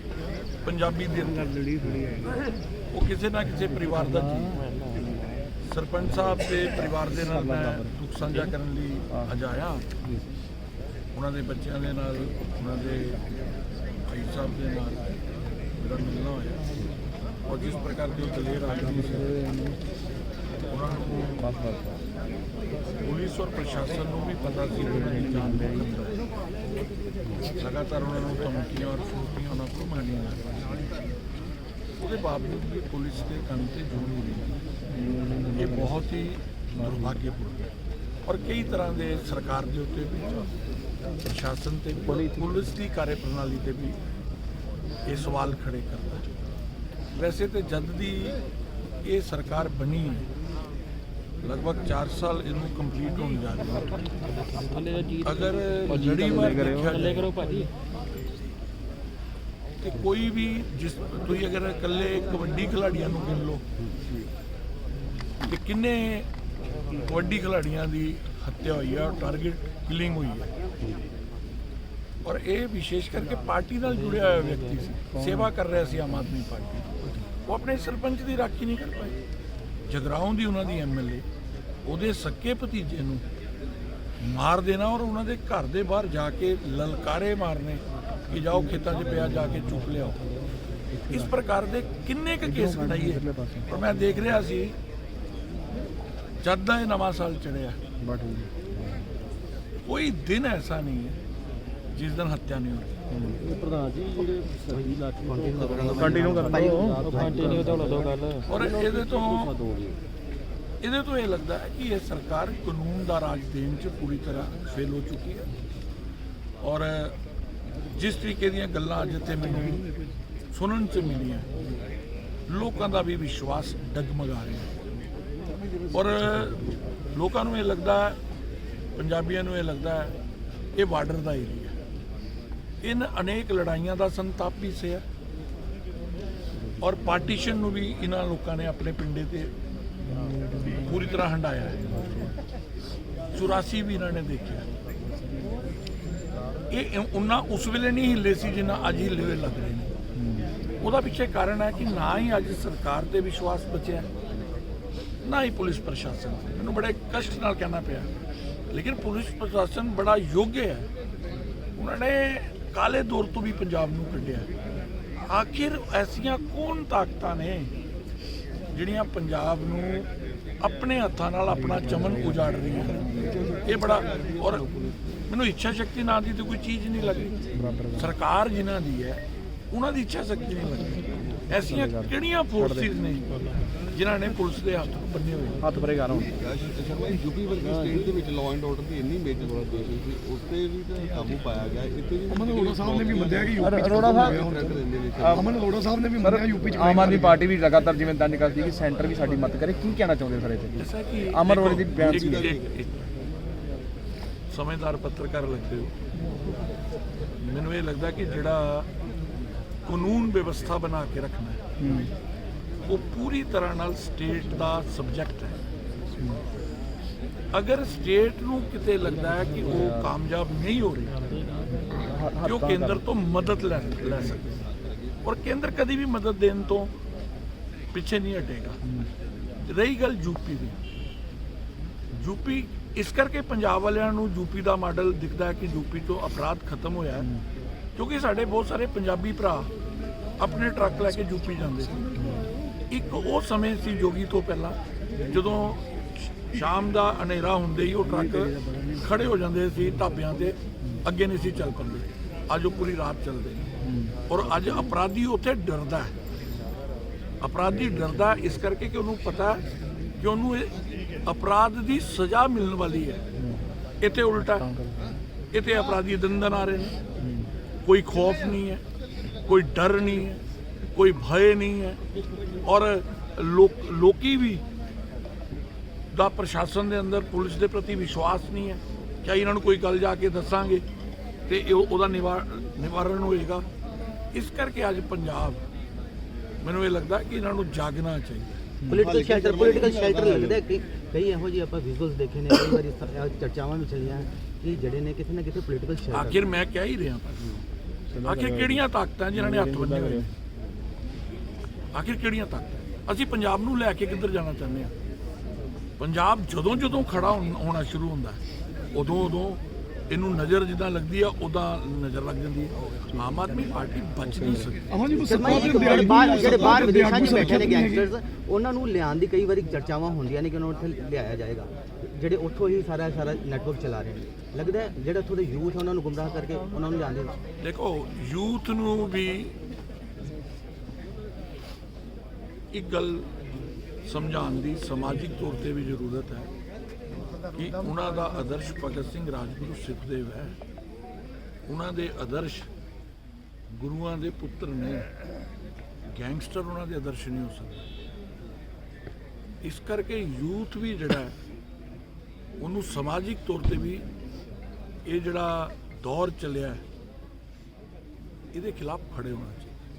ਪੰਜਾਬੀ ਦੇ ਉਹ ਕਿਸੇ ਨਾ ਕਿਸੇ ਪਰਿਵਾਰ ਦਾ ਜੀ। ਸਰਪੰਚ ਸਾਹਿਬ ਦੇ ਪਰਿਵਾਰ ਦੇ ਨਾਲ ਮੈਂ ਦੁੱਖ ਸਾਂਝਾ ਕਰਨ ਲਈ ਅੱਜ ਆਇਆ ਉਹਨਾਂ ਦੇ ਬੱਚਿਆਂ ਦੇ ਨਾਲ, ਉਹਨਾਂ ਦੇ ਭਾਈ ਸਾਹਿਬ ਦੇ ਨਾਲ ਮੇਰਾ ਮਿਲਣਾ ਹੋਇਆ। ਔਰ ਜਿਸ ਪ੍ਰਕਾਰ ਦੇ ਉਹ ਦਲੇਰ ਆਦਮੀ ਸੀ, ਉਹਨਾਂ ਨੂੰ ਪੁਲਿਸ ਔਰ ਪ੍ਰਸ਼ਾਸਨ ਨੂੰ ਵੀ ਪਤਾ ਸੀ ਕਿ ਉਹਨਾਂ ਦੀ ਜਾਨ ਦਾ ਲਗਾਤਾਰ ਉਹਨਾਂ ਨੂੰ ਧਮਕੀਆਂ ਔਰ ਉਹਨਾਂ ਕੋਲ ਰਹੀਆਂ। ਉਹਦੇ ਬਾਵਜੂਦ ਵੀ ਪੁਲਿਸ ਦੇ ਕੰਨ ਤੇ ਜੂੰ ਨਹੀਂ ਇਹ ਬਹੁਤ ਹੀ ਦੁਰਭਾਗਿਆਪੂਰਨ ਹੈ। ਔਰ ਕਈ ਤਰ੍ਹਾਂ ਦੇ ਸਰਕਾਰ ਦੇ ਉੱਤੇ ਵੀ ਪ੍ਰਸ਼ਾਸਨ ਤੇ ਪੁਲਿਸ ਦੀ ਕਾਰਜਪ੍ਰਣਾਲੀ ਤੇ ਵੀ ਇਹ ਸਵਾਲ ਖੜੇ ਕਰਦਾ ਹੈ। ਵੈਸੇ ਤੇ ਜਦ ਦੀ ਇਹ ਸਰਕਾਰ ਬਣੀ ਲਗਭਗ 4 ਸਾਲ ਇਹਨੂੰ ਕੰਪਲੀਟ ਹੋਣ ਜਾ ਰਹੇ ਹੈ। ਅਗਰ ਲੜੀਵਾਰ ਦੇਖਿਆ ਜਾਏ ਭਾਜੀ ਕੋਈ ਵੀ ਜਿਸ ਤੁਸੀਂ ਅਗਰ ਇਕੱਲੇ ਕਬੱਡੀ ਖਿਡਾਰੀਆਂ ਨੂੰ ਗਿਣ ਲਓ, ਕਿ ਕਿੰਨੇ ਕਬੱਡੀ ਖਿਡਾਰੀਆਂ ਦੀ ਹੱਤਿਆ ਹੋਈ ਹੈ ਔਰ ਟਾਰਗੇਟ ਕਿਲਿੰਗ ਹੋਈ ਹੈ ਔਰ ਇਹ ਵਿਸ਼ੇਸ਼ ਕਰਕੇ ਪਾਰਟੀ ਨਾਲ ਜੁੜਿਆ ਹੋਇਆ ਵਿਅਕਤੀ ਸੀ, ਸੇਵਾ ਕਰ ਰਿਹਾ ਸੀ ਆਮ ਆਦਮੀ ਪਾਰਟੀ। ਉਹ ਆਪਣੇ ਸਰਪੰਚ ਦੀ ਰਾਖੀ ਨਹੀਂ ਕਰ ਪਾਏ ਜਗਰਾਉਂ ਦੀ ਉਹਨਾਂ ਦੀ ਐਮਐਲਏ ਉਹਦੇ ਸੱਕੇ ਭਤੀਜੇ ਨੂੰ ਮਾਰ ਦੇਣਾ ਔਰ ਉਹਨਾਂ ਦੇ ਘਰ ਦੇ ਬਾਹਰ ਜਾ ਕੇ ਲਲਕਾਰੇ ਮਾਰਨੇ। ਕਿ ਜਾਓ ਖੇਤਾਂ 'ਚ ਪਿਆ ਜਾ ਕੇ ਚੁੱਕ ਲਿਆਓ। ਇਸ ਪ੍ਰਕਾਰ ਦੇ ਕਿੰਨੇ ਕੁ ਕੇਸ ਕਢਾਈਏ ਪਰ ਮੈਂ ਦੇਖ ਰਿਹਾ ਸੀ ਜਦ ਦਾ ਇਹ ਨਵਾਂ ਸਾਲ ਚੜਿਆ ਕੋਈ ਦਿਨ ਐਸਾ ਨਹੀਂ ਹੈ ਜਿਸ ਦਿਨ ਹੱਤਿਆ ਨਹੀਂ ਹੁੰਦੀ ਕੰਟੀਨਿਊ ਕਰ। ਲਓ ਔਰ ਇਹਦੇ ਤੋਂ ਇਹਦੇ ਤੋਂ ਇਹ ਲੱਗਦਾ ਹੈ ਕਿ ਇਹ ਸਰਕਾਰ ਕਾਨੂੰਨ ਦਾ ਰਾਜ ਦੇਣ 'ਚ ਪੂਰੀ ਤਰ੍ਹਾਂ ਫੇਲ ਹੋ ਚੁੱਕੀ ਹੈ। ਔਰ ਜਿਸ ਤਰੀਕੇ ਦੀਆਂ ਗੱਲਾਂ ਅੱਜ ਇੱਥੇ ਮੈਨੂੰ ਸੁਣਨ 'ਚ ਮਿਲੀਆਂ, ਲੋਕਾਂ ਦਾ ਵੀ ਵਿਸ਼ਵਾਸ ਡਗਮਗਾ ਰਿਹਾ। ਔਰ ਲੋਕਾਂ ਨੂੰ ਇਹ ਲੱਗਦਾ, ਪੰਜਾਬੀਆਂ ਨੂੰ ਇਹ ਲੱਗਦਾ ਇਹ ਬਾਰਡਰ ਦਾ ਏਰੀਆ ਇਨ ਅਨੇਕ ਲੜਾਈਆਂ ਦਾ ਸੰਤਾਪ ਵੀ ਸਿਆ। ਔਰ ਪਾਰਟੀਸ਼ਨ ਨੂੰ ਵੀ ਇਹਨਾਂ ਲੋਕਾਂ ਨੇ ਆਪਣੇ ਪਿੰਡੇ ਤੇ ਪੂਰੀ ਤਰ੍ਹਾਂ ਹੰਡਾਇਆ ਹੈ। 84 ਵੀ ਇਹਨਾਂ ਨੇ ਦੇਖਿਆ। ਇਹ ਉਹਨਾਂ ਉਸ ਵੇਲੇ ਨਹੀਂ ਹਿੱਲੇ ਸੀ ਜਿੰਨਾ ਅੱਜ ਹਿੱਲੇ ਹੋਏ ਲੱਗ ਰਹੇ ਨੇ। ਉਹਦਾ ਪਿੱਛੇ ਕਾਰਨ ਹੈ ਕਿ ਨਾ ਹੀ ਅੱਜ ਸਰਕਾਰ ਤੇ ਵਿਸ਼ਵਾਸ ਬਚਿਆ ਨਾ ਹੀ ਪੁਲਿਸ ਪ੍ਰਸ਼ਾਸਨ ਮੈਨੂੰ ਬੜੇ ਕਸ਼ਟ ਨਾਲ ਕਹਿਣਾ ਪਿਆ। ਲੇਕਿਨ ਪੁਲਿਸ ਪ੍ਰਸ਼ਾਸਨ ਬੜਾ ਯੋਗ ਹੈ। ਉਹਨਾਂ ਨੇ ਕਾਲੇ ਦੌਰ ਤੋਂ ਵੀ ਪੰਜਾਬ ਨੂੰ ਕੱਢਿਆ ਆਖਿਰ ਐਸੀਆਂ ਕੌਣ ਤਾਕਤਾਂ ਨੇ ਜਿਹੜੀਆਂ ਪੰਜਾਬ ਨੂੰ ਆਪਣੇ ਹੱਥਾਂ ਨਾਲ ਆਪਣਾ ਚਮਨ ਉਜਾੜ ਰਹੀਆਂ ਇਹ ਬੜਾ ਔਰ ਮੈਨੂੰ ਇੱਛਾ ਸ਼ਕਤੀ ਨਾਂ ਦੀ ਤੇ ਕੋਈ ਚੀਜ਼ ਨਹੀਂ ਲੱਗਦੀ ਸਰਕਾਰ ਜਿਨ੍ਹਾਂ ਦੀ ਹੈ ਉਹਨਾਂ ਦੀ ਇੱਛਾ ਸ਼ਕਤੀ ਨਹੀਂ ਲੱਗਦੀ ਐਸੀਆਂ ਕਿਹੜੀਆਂ ਫੋਰਸਿਸ ਨੇ ਜਿਨ੍ਹਾਂ ਨੇ ਪੁਲਿਸ ਦੇ ਹੱਥ ਨੂੰ ਬੰਨੇ ਹੋਏ? ਹੱਥ ਪਰੇ ਕਰ ਹੁਣ। ਸ਼ਰਮਾ ਯੂਪੀ ਵਰਗੀ ਸਟੇਟ ਦੇ ਵਿੱਚ ਲਾਅ ਐਂਡ ਆਰਡਰ ਦੀ ਇੰਨੀ ਮੇਜਰ ਰਹੀ ਸੀ ਉਸ ਤੇ ਵੀ ਤਾਂ ਕਾਬੂ ਪਾਇਆ ਗਿਆ। ਇੱਥੇ ਵੀ ਅਮਨ ਅਰੋੜਾ ਸਾਹਿਬ ਨੇ ਵੀ ਮੰਨਿਆ ਕਿ ਯੂਪੀ ਅਰੋੜਾ ਸਾਹਿਬ ਅਮਨ ਅਰੋੜਾ ਸਾਹਿਬ ਨੇ ਵੀ ਮੰਨਿਆ ਯੂਪੀ ਚ ਆਮ ਆਦਮੀ ਪਾਰਟੀ ਵੀ ਲਗਾਤਾਰ ਜਿਵੇਂ ਦੰਜ ਕਰਦੀ ਕਿ ਸੈਂਟਰ ਵੀ ਸਾਡੀ ਮਦਦ ਕਰੇ ਕੀ ਕਹਿਣਾ ਚਾਹੁੰਦੇ ਸਰ ਇੱਥੇ? ਅਮਰ ਅਰੋੜਾ ਦੀ ਬਿਆਨ ਸੀ। ਸਮਝਦਾਰ ਪੱਤਰਕਾਰ ਲੱਗਦੇ ਹੋ। ਮੈਨੂੰ ਇਹ ਲੱਗਦਾ ਕਿ ਜਿਹੜਾ ਕਾਨੂੰਨ ਵਿਵਸਥਾ ਬਣਾ ਕੇ ਰੱਖਣਾ ਹੈ ਉਹ ਪੂਰੀ ਤਰ੍ਹਾਂ ਨਾਲ ਸਟੇਟ ਦਾ ਸਬਜੈਕਟ ਹੈ। ਅਗਰ ਸਟੇਟ ਨੂੰ ਕਿਤੇ ਲੱਗਦਾ ਹੈ ਕਿ ਉਹ ਕਾਮਯਾਬ ਨਹੀਂ ਹੋ ਰਹੀ ਕਿ ਉਹ ਕੇਂਦਰ ਤੋਂ ਮਦਦ ਲੈ ਲੈ ਸਕਦੇ ਔਰ ਕੇਂਦਰ ਕਦੀ ਵੀ ਮਦਦ ਦੇਣ ਤੋਂ ਪਿੱਛੇ ਨਹੀਂ ਹਟੇਗਾ। ਰਹੀ ਗੱਲ ਯੂਪੀ ਦੀ। ਯੂਪੀ ਇਸ ਕਰਕੇ ਪੰਜਾਬ ਵਾਲਿਆਂ ਨੂੰ ਯੂਪੀ ਦਾ ਮਾਡਲ ਦਿਖਦਾ ਹੈ ਕਿ ਯੂਪੀ ਤੋਂ ਅਪਰਾਧ ਖਤਮ ਹੋਇਆ ਹੈ, ਕਿਉਂਕਿ ਸਾਡੇ ਬਹੁਤ ਸਾਰੇ ਪੰਜਾਬੀ ਭਰਾ ਆਪਣੇ ਟਰੱਕ ਲੈ ਕੇ ਯੂਪੀ ਜਾਂਦੇ ਸੀ। ਇੱਕ ਉਹ ਸਮੇਂ ਸੀ ਜੋਗੀ ਤੋਂ ਪਹਿਲਾਂ, ਜਦੋਂ ਸ਼ਾਮ ਦਾ ਹਨੇਰਾ ਹੁੰਦੇ ਹੀ ਉਹ ਟਰੱਕ ਖੜੇ ਹੋ ਜਾਂਦੇ ਸੀ ਢਾਬਿਆਂ ਤੇ, ਅੱਗੇ ਨਹੀਂ ਸੀ ਚੱਲ ਪਾਉਂਦੇ ਅੱਜ ਉਹ ਪੂਰੀ ਰਾਤ ਚੱਲਦੇ ਨੇ। ਔਰ ਅੱਜ ਅਪਰਾਧੀ ਉੱਥੇ ਡਰਦਾ ਹੈ। ਅਪਰਾਧੀ ਡਰਦਾ ਇਸ ਕਰਕੇ ਕਿ ਉਹਨੂੰ ਪਤਾ ਕਿ ਉਹਨੂੰ ਇਹ ਅਪਰਾਧ ਦੀ ਸਜ਼ਾ ਮਿਲਣ ਵਾਲੀ ਹੈ। ਇੱਥੇ ਉਲਟਾ। ਇੱਥੇ ਅਪਰਾਧੀ ਦਿਨ ਦਿਨ ਆ ਰਹੇ ਨੇ। ਕੋਈ ਖੌਫ ਨਹੀਂ ਹੈ, ਕੋਈ ਡਰ ਨਹੀਂ ਹੈ, ਕੋਈ ਭੈ ਨਹੀਂ ਹੈ। ਔਰ ਲੋਕ, ਲੋਕੀ ਵੀ ਦਾ ਪ੍ਰਸ਼ਾਸਨ ਦੇ ਅੰਦਰ, ਪੁਲਿਸ ਦੇ ਪ੍ਰਤੀ ਵਿਸ਼ਵਾਸ ਨਹੀਂ ਹੈ ਕਿ ਇਹਨਾਂ ਨੂੰ ਕੋਈ ਗੱਲ ਜਾ ਕੇ ਦੱਸਾਂਗੇ ਤੇ ਇਹ ਉਹਦਾ ਨਿਵਾਰ- ਨਿਵਾਰਨ ਹੋਏਗਾ। ਇਸ ਕਰਕੇ ਅੱਜ ਪੰਜਾਬ, ਮੈਨੂੰ ਇਹ ਲੱਗਦਾ ਕਿ ਇਹਨਾਂ ਨੂੰ ਜਾਗਣਾ ਚਾਹੀਦਾ। ਪੋਲੀਟੀਕਲ ਸ਼ੈਲਟਰ ਪੋਲੀਟੀਕਲ ਸ਼ੈਲਟਰ ਲੱਗਦਾ ਹੈ ਕਿ ਕਈ ਇਹੋ ਜਿਹੇ ਆਪਾਂ ਵਿਜ਼ੂਅਲਸ ਦੇਖੇ ਨੇ ਕਈ ਵਾਰੀ ਚਰਚਾਵਾਂ ਵੀ ਚੱਲੀਆਂ ਕਿ ਜਿਹੜੇ ਨੇ ਕਿਤੇ ਨਾ ਕਿਤੇ ਪੋਲੀਟੀਕਲ ਸ਼ੈਲਟਰ ਆਖਿਰ ਮੈਂ ਕਹਿ ਹੀ ਰਿਹਾ ਆਖਿਰ ਕਿਹੜੀਆਂ ਤਾਕਤਾਂ ਜਿਨ੍ਹਾਂ ਨੇ ਹੱਥ ਬੰਨੇ ਹੋਏ? ਆਖਿਰ ਕਿਹੜੀਆਂ ਤਾਕਤਾਂ? ਅਸੀਂ ਪੰਜਾਬ ਨੂੰ ਲੈ ਕੇ ਕਿੱਧਰ ਜਾਣਾ ਚਾਹੁੰਦੇ ਆ? ਪੰਜਾਬ ਜਦੋਂ ਜਦੋਂ ਖੜਾ ਹੋਣ- ਸ਼ੁਰੂ ਹੁੰਦਾ ਹੈ, ਉਦੋਂ ਉਦੋਂ ਇਹਨੂੰ ਨਜ਼ਰ ਜਿੱਦਾਂ ਲੱਗਦੀ ਆ ਉਦਾਂ ਨਜ਼ਰ ਲੱਗ ਜਾਂਦੀ ਹੈ ਆਮ ਆਦਮੀ ਪਾਰਟੀ ਬਚ ਨਹੀਂ ਸਕਦੀ। ਸ਼ਰਮਾ ਜੀ, ਜਿਹੜੇ ਬਾਹਰ ਜਿਹੜੇ ਬਾਹਰ ਵਿਦੇਸ਼ਾਂ 'ਚ ਬੈਠੇ ਨੇ ਗੈਂਗਸਟਰਸ ਉਹਨਾਂ ਨੂੰ ਲਿਆਉਣ ਦੀ ਕਈ ਵਾਰੀ ਚਰਚਾਵਾਂ ਹੁੰਦੀਆਂ ਨੇ ਕਿ ਉਹਨਾਂ ਨੂੰ ਉੱਥੇ ਲਿਆਇਆ ਜਾਏਗਾ। ਜਿਹੜੇ ਉੱਥੋਂ ਹੀ ਸਾਰਾ ਸਾਰਾ ਨੈਟਵਰਕ ਚਲਾ ਰਹੇ ਨੇ। ਲੱਗਦਾ ਹੈ ਜਿਹੜਾ ਉੱਥੋਂ ਦੇ ਯੂਥ ਉਹਨਾਂ ਨੂੰ ਗੁੰਮਰਾਹ ਕਰਕੇ ਉਹਨਾਂ ਨੂੰ ਲਿਆਉਂਦੇ ਨੇ। ਦੇਖੋ ਯੂਥ ਨੂੰ ਵੀ ਇੱਕ ਗੱਲ ਸਮਝਾਉਣ ਦੀ ਸਮਾਜਿਕ ਤੌਰ ਤੇ ਵੀ ਜ਼ਰੂਰਤ ਹੈ। ਕਿ ਉਹਨਾਂ ਦਾ ਆਦਰਸ਼ ਭਗਤ ਸਿੰਘ ਰਾਜਗੁਰੂ ਸੁਖਦੇਵ ਹੈ। ਉਹਨਾਂ ਦੇ ਆਦਰਸ਼ ਗੁਰੂਆਂ ਦੇ ਪੁੱਤਰ ਨੇ ਗੈਂਗਸਟਰ ਉਹਨਾਂ ਦੇ ਆਦਰਸ਼ ਨਹੀਂ ਹੋ ਸਕਦੇ। ਇਸ ਕਰਕੇ ਯੂਥ ਵੀ ਜਿਹੜਾ ਉਹਨੂੰ ਸਮਾਜਿਕ ਤੌਰ ਤੇ ਵੀ ਇਹ ਜਿਹੜਾ ਦੌਰ ਚੱਲਿਆ ਇਹਦੇ ਖਿਲਾਫ ਖੜੇ ਹੋਣਾ ਚਾਹੀਦਾ।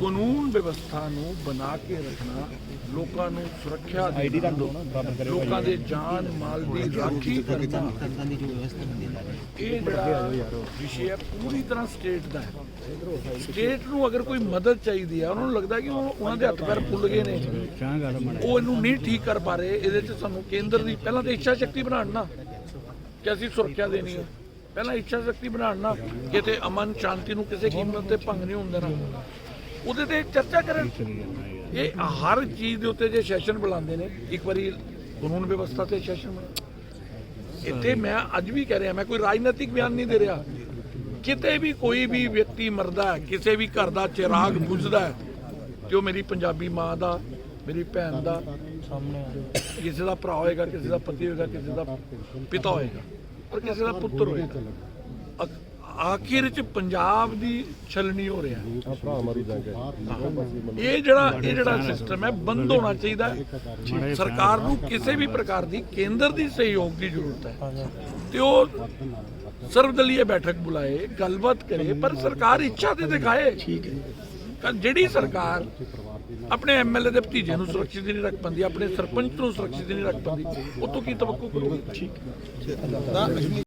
ਕਾਨੂੰਨ ਵਿਵਸਥਾ ਨੂੰ ਬਣਾ ਕੇ ਰੱਖਣਾ ਲੋਕਾਂ ਨੂੰ ਸੁਰੱਖਿਆ ਦੇਣਾ ਲੋਕਾਂ ਦੇ ਜਾਨ ਮਾਲ ਦੀ ਰਾਖੀ ਕਰਨਾ। ਦੀ ਜੋ ਵਿਵਸਥਾ ਹੁੰਦੀ ਹੈ ਇਹ ਜਿਹੜਾ ਵਿਸ਼ੇ ਹੈ ਪੂਰੀ ਤਰ੍ਹਾਂ ਸਟੇਟ ਦਾ ਹੈ। ਸਟੇਟ ਨੂੰ ਅਗਰ ਕੋਈ ਮਦਦ ਚਾਹੀਦੀ ਹੈ ਉਹਨਾਂ ਨੂੰ ਲੱਗਦਾ ਕਿ ਉਹ- ਉਹਨਾਂ ਦੇ ਹੱਥ ਪੈਰ ਫੁੱਲ ਗਏ ਨੇ। ਉਹ ਇਹਨੂੰ ਨਹੀਂ ਠੀਕ ਕਰ ਪਾ ਰਹੇ ਇਹਦੇ 'ਚ ਸਾਨੂੰ ਕੇਂਦਰ ਦੀ ਪਹਿਲਾਂ ਤਾਂ ਇੱਛਾ ਸ਼ਕਤੀ ਬਣਾਉਣ ਨਾ ਕਿ ਅਸੀਂ ਸੁਰੱਖਿਆ ਦੇਣੀ ਹੈ। ਪਹਿਲਾਂ ਇੱਛਾ ਸ਼ਕਤੀ ਬਣਾਉਣ ਨਾ ਕਿਤੇ ਅਮਨ ਸ਼ਾਂਤੀ ਨੂੰ ਕਿਸੇ ਕੀਮਤ ਤੇ ਭੰਗ ਨਹੀਂ ਹੁੰਦਾ ਨਾ। ਉਹਦੇ ਤੇ ਚਰਚਾ ਕਰਨ। ਇਹ ਹਰ ਚੀਜ਼ ਦੇ ਉੱਤੇ ਜੇ ਸੈਸ਼ਨ ਬੁਲਾਉਂਦੇ ਨੇ, ਇੱਕ ਵਾਰੀ ਕਾਨੂੰਨ ਵਿਵਸਥਾ ਤੇ ਸੈਸ਼ਨ ਬੁਲਾ। ਇੱਥੇ ਮੈਂ ਅੱਜ ਵੀ ਕਹਿ ਰਿਹਾ, ਮੈਂ ਕੋਈ ਰਾਜਨੀਤਿਕ ਬਿਆਨ ਨਹੀਂ ਦੇ ਰਿਹਾ। ਕਿਤੇ ਵੀ ਕੋਈ ਵੀ ਵਿਅਕਤੀ ਮਰਦਾ ਹੈ, ਕਿਸੇ ਵੀ ਘਰ ਦਾ ਚਿਰਾਗ ਬੁਝਦਾ ਹੈ, ਤੇ ਉਹ ਮੇਰੀ ਪੰਜਾਬੀ ਮਾਂ ਦਾ, ਮੇਰੀ ਭੈਣ ਦਾ, ਕਿਸੇ ਦਾ ਭਰਾ ਹੋਏਗਾ, ਕਿਸੇ ਦਾ ਪਤੀ ਹੋਏਗਾ, ਕਿਸੇ ਦਾ ਪਿਤਾ ਹੋਏਗਾ। ਔਰ ਕਿਸੇ ਦਾ ਪੁੱਤਰ ਹੋਏਗਾ ਅਖ- ਆਖਿਰ ਚ ਪੰਜਾਬ ਦੀ ਛਲਣੀ ਹੋ ਰਿਹਾ ਹੈ। ਇਹ ਜਿਹੜਾ ਇਹ ਜਿਹੜਾ ਸਿਸਟਮ ਹੈ, ਬੰਦ ਹੋਣਾ ਚਾਹੀਦਾ ਹੈ। ਸਰਕਾਰ ਨੂੰ ਕਿਸੇ ਵੀ ਪ੍ਰਕਾਰ ਦੀ, ਕੇਂਦਰ ਦੀ ਸਹਿਯੋਗ ਦੀ ਜ਼ਰੂਰਤ ਹੈ ਤੇ ਉਹ ਸਰਵਦਲੀय ਬੈਠਕ ਬੁਲਾਏ, ਗੱਲਬਾਤ ਕਰੇ, ਪਰ ਸਰਕਾਰ ਇੱਛਾ ਤੇ ਦਿਖਾਏ ਠੀਕ ਹੈ ਜਿਹੜੀ ਸਰਕਾਰ ਆਪਣੇ ਐਮਐਲਏ ਦੇ ਭਤੀਜੇ ਨੂੰ ਸੁਰੱਖਿਅਤ ਨਹੀਂ ਰੱਖ ਪਾਉਂਦੀ, ਆਪਣੇ ਸਰਪੰਚ ਨੂੰ ਸੁਰੱਖਿਅਤ ਨਹੀਂ ਰੱਖ ਪਾਉਂਦੀ ਉਹ ਕੀ ਤਵੱਕੂ ਕਰੂਗੀ? ਠੀਕ।